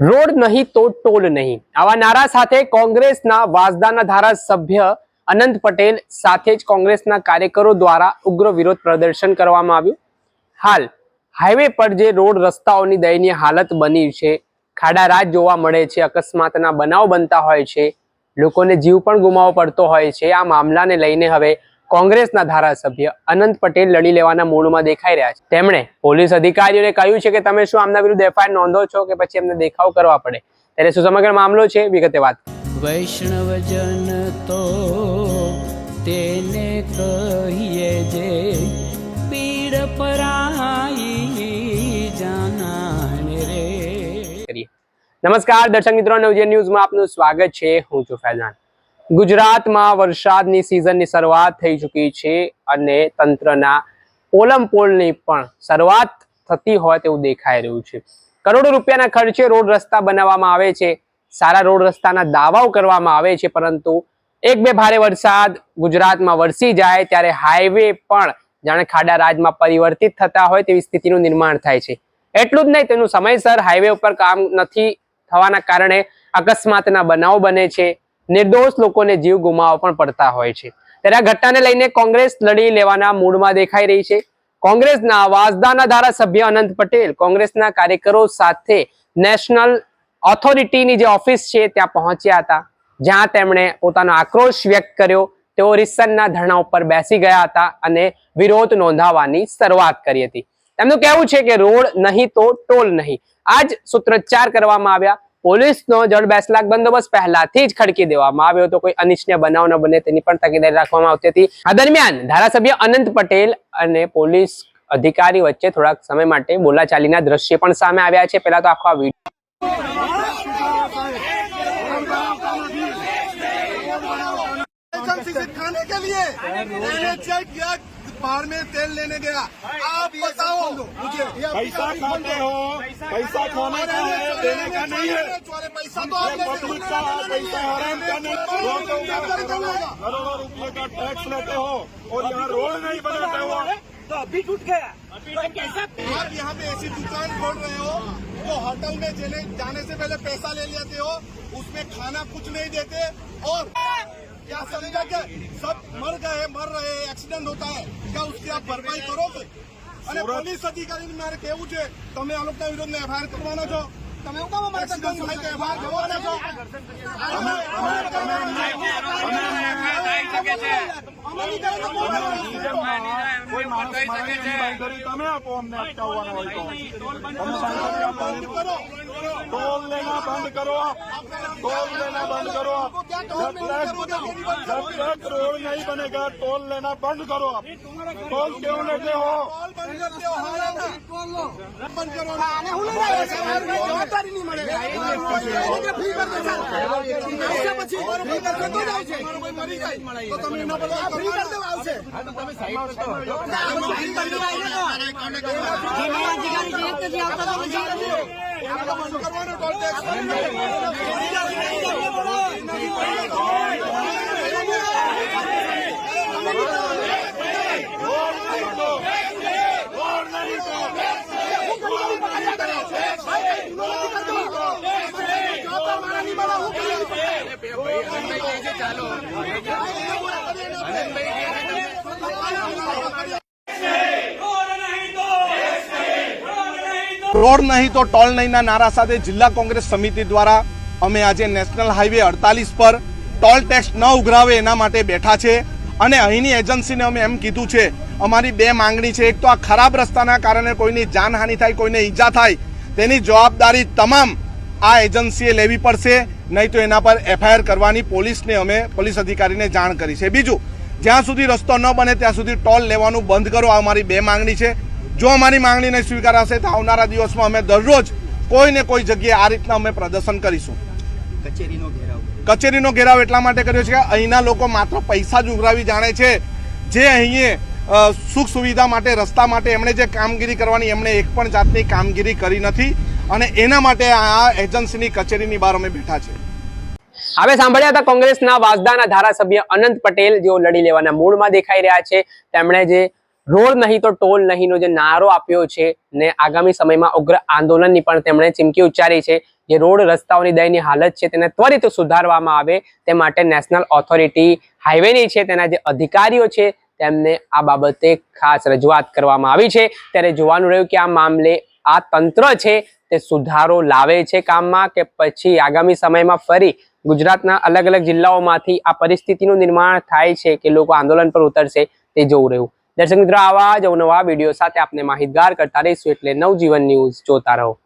Road નહીં તો toll નહીં. આવા નારા સાથે કોંગ્રેસના વાસદાના ધારાસભ્ય અનંત પટેલ સાથે જ કોંગ્રેસના કાર્યકરો દ્વારા ઉગ્ર વિરોધ પ્રદર્શન કરવામાં આવ્યું. હાલ હાઈવે પર જે રોડ રસ્તાઓની દયનીય હાલત બની છે, ખાડા રાત જોવા મળે છે, અકસ્માતના બનાવ બનતા હોય છે, લોકોને જીવ પણ ગુમાવવો પડતો હોય છે, આ મામલાને લઈને હવે કોંગ્રેસના ધારાસભ્ય અનંત પટેલ લડી લેવાના મૂળમાં દેખાઈ રહ્યા છે. તેમણે પોલીસ અધિકારીઓને કહ્યું છે કે તમે શું આમના વિરુદ્ધ એફઆઈઆર નોંધો છો કે પછી એમને દેખાવ કરવા પડે? ત્યારે શું સમગ્ર મામલો છે? વિગતે વાત વૈષ્ણવજન તો તેને કહીએ જે પીડ પરાઈ જાનાને રે. નમસ્કાર દર્શક મિત્રો નવજે ન્યૂઝમાં આપનું સ્વાગત છે. હું છું ફૈઝાન. ગુજરાતમાં વરસાદની સિઝનની શરૂઆત થઈ ચૂકી છે અને તંત્રના પોલમ પોલની પણ શરૂઆત થતી હોય તેવું દેખાઈ રહ્યું છે. કરોડો રૂપિયાના ખર્ચે રોડ રસ્તા બનાવવામાં આવે છે. સારા રોડ રસ્તાના દાવાઓ કરવામાં આવે છે, પરંતુ એક બે ભારે વરસાદ ગુજરાતમાં વરસી જાય ત્યારે હાઈવે પણ જાણે ખાડા રાજમાં પરિવર્તિત થતા હોય તેવી સ્થિતિનું નિર્માણ થાય છે. એટલું જ નહીં, તેનું સમયસર હાઈવે ઉપર કામ નથી થવાના કારણે અકસ્માતના બનાવો બને છે. નિર્દોષ લોકોને જીવ ગુમાવવા પણ પડતા હોય છે. ત્યારે આ ઘટનાને લઈને કોંગ્રેસ લડી લેવાના મૂડમાં દેખાઈ રહી છે. કોંગ્રેસના વાસદાના ધારાસભ્ય અનંત પટેલ કોંગ્રેસના કાર્યકરો સાથે નેશનલ ઓથોરિટીની જે ઓફિસ છે ત્યાં પહોંચ્યા હતા. જ્યાં તેમણે પોતાનો આક્રોશ વ્યક્ત કર્યો. તેઓ રિસનના ધરણા ઉપર બેસી ગયા હતા અને વિરોધ નોંધાવવાની શરૂઆત કરી હતી. તેમનું કહેવું છે કે રોડ નહીં તો ટોલ નહીં. આ જ સૂત્રોચ્ચાર કરવામાં આવ્યા. પોલીસનો જળ બેસલાક બંદોબસ્ત પહેલાથી જ ખડકી દેવામાં આવ્યો હતો. કોઈ અનિચ્છનીય બનાવ ન બને તેની પણ તકેદારી રાખવામાં આવતી હતી. આ દરમિયાન ધારાસભ્ય અનંત પટેલ અને પોલીસ અધિકારી વચ્ચે થોડાક સમય માટે બોલાચાલીના દ્રશ્ય પણ સામે આવ્યા છે. પહેલા તો આખો આ વીડિયો एजेंसी से खाने के लिए। मैंने चेक किया बाहर में तेल लेने गया। आप बताओ मुझे। पैसा खाते हो। पैसा खाने का है देने का नहीं है। पैसा तो आप लेते हो। पब्लिक का पैसा हराम करने करोड़ों रुपए का टैक्स लेते हो और यहाँ रोड नहीं बनाते हो। आप यहाँ पे ऐसी दुकान खोल रहे हो तो होटल में जाने से पहले पैसा ले लेते हो उसमें खाना कुछ नहीं देते और क्या समझा क्या सब मर गए मर रहे एक्सीडेंट होता है क्या उसकी आप भरपाई करोगे અને પોલીસ અધિકારીને મારે કેવું છે તમે આ લોકોના વિરોધને એફઆઈઆર કરવાના છો તમે હું કામ અમારે એક્સિડન્ટ થાય તો એફઆઈઆર કરવાના છો અમારી કરે તો કોણ એફઆઈઆર કોઈ માણસ મારે નહીં કરી તમે આપો અમને અટકાવવાનો હોય તો તમે શાંતિથી આપો. ટોલ લેના બંધ કરો टोल लेना बंद करो आप जब तक जब तक रोड नहीं बनेगा टोल लेना बंद करो आप टोल क्यों लेते हो કોલ બંધ કરી દો હા બંધ કરો આને હું જવાબદારી નહીં મળે ફ્રી કરી દે પૈસા પછી ફ્રી કરશે તો જ આવશે કોઈ મરી જાય તો તમે એના બદલે ફ્રી કરી દેવા આવશે બંધ રોડ નહીં તો ટોલ નહીંના નારા સાથે જિલ્લા કોંગ્રેસ સમિતિ દ્વારા અમે આજે નેશનલ હાઈવે અડતાલીસ પર ટોલ ટેક્સ ન ઉઘરાવે એના માટે બેઠા છે અને અહીંની એજન્સીને અમે એમ કીધું છે, અમારી બે માંગણી છે. એક તો આ ખરાબ રસ્તાના કારણે કોઈની જાનહાનિ થાય, કોઈને ઈજા થાય, તેની જવાબદારી તમામ આ એજન્સીએ લેવી પડશે. નહીં તો એના પર એફઆઈઆર કરવાની પોલીસને અમે પોલીસ અધિકારીને જાણ કરી છે. બીજું જ્યાં સુધી રસ્તો ન બને ત્યાં સુધી ટોલ લેવાનું બંધ કરો આ અમારી બે માંગણી છે. જો અમારી માંગણી નહીં સ્વીકારાશે તો આવનારા દિવસમાં અમે દરરોજ કોઈ ને કોઈ જગ્યાએ આ રીતના અમે પ્રદર્શન કરીશું. કચેરીનો ઘેરાવ. એટલા માટે કર્યો છે કે અહીંના લોકો માત્ર પૈસા જ ઉઘરાવી જાણે છે. જે અહીં સુખ સુવિધા માટે રસ્તા માટે એમણે જે કામગીરી કરવાની એમણે એક પણ જાતની કામગીરી કરી નથી. અને એના માટે આ એજન્સીની કચેરીની બહાર અમે બેઠા છે હવે સાંભળ્યા હતા કોંગ્રેસના વાસદાના ધારાસભ્ય અનંત પટેલ, જેઓ લડી લેવાના મૂળમાં દેખાઈ રહ્યા છે. તેમણે જે રોડ નહીં તો ટોલ નહીંનો જે નારો આપ્યો છે ને આગામી સમયમાં ઉગ્ર આંદોલનની પણ તેમણે ચીમકી ઉચ્ચારી છે. જે રોડ રસ્તાઓની દયની હાલત છે તેને ત્વરિત સુધારવામાં આવે તે માટે નેશનલ ઓથોરિટી હાઈવેની છે, તેના જે અધિકારીઓ છે તેમને આ બાબતે ખાસ રજૂઆત કરવામાં આવી છે. ત્યારે જોવાનું રહ્યું કે આ મામલે આ તંત્ર છે તે સુધારો લાવે છે કામમાં કે પછી આગામી સમયમાં ફરી ગુજરાતના અલગ અલગ જિલ્લાઓમાંથી આ પરિસ્થિતિનું નિર્માણ થાય છે કે લોકો આંદોલન પર ઉતરશે તે જોવું રહ્યું. દર્શક મિત્રો, આવા જ અવનવા વીડિયો સાથે આપને માહિતગાર કરતા રહીશું એટલે નવજીવન ન્યૂઝ જોતા રહો.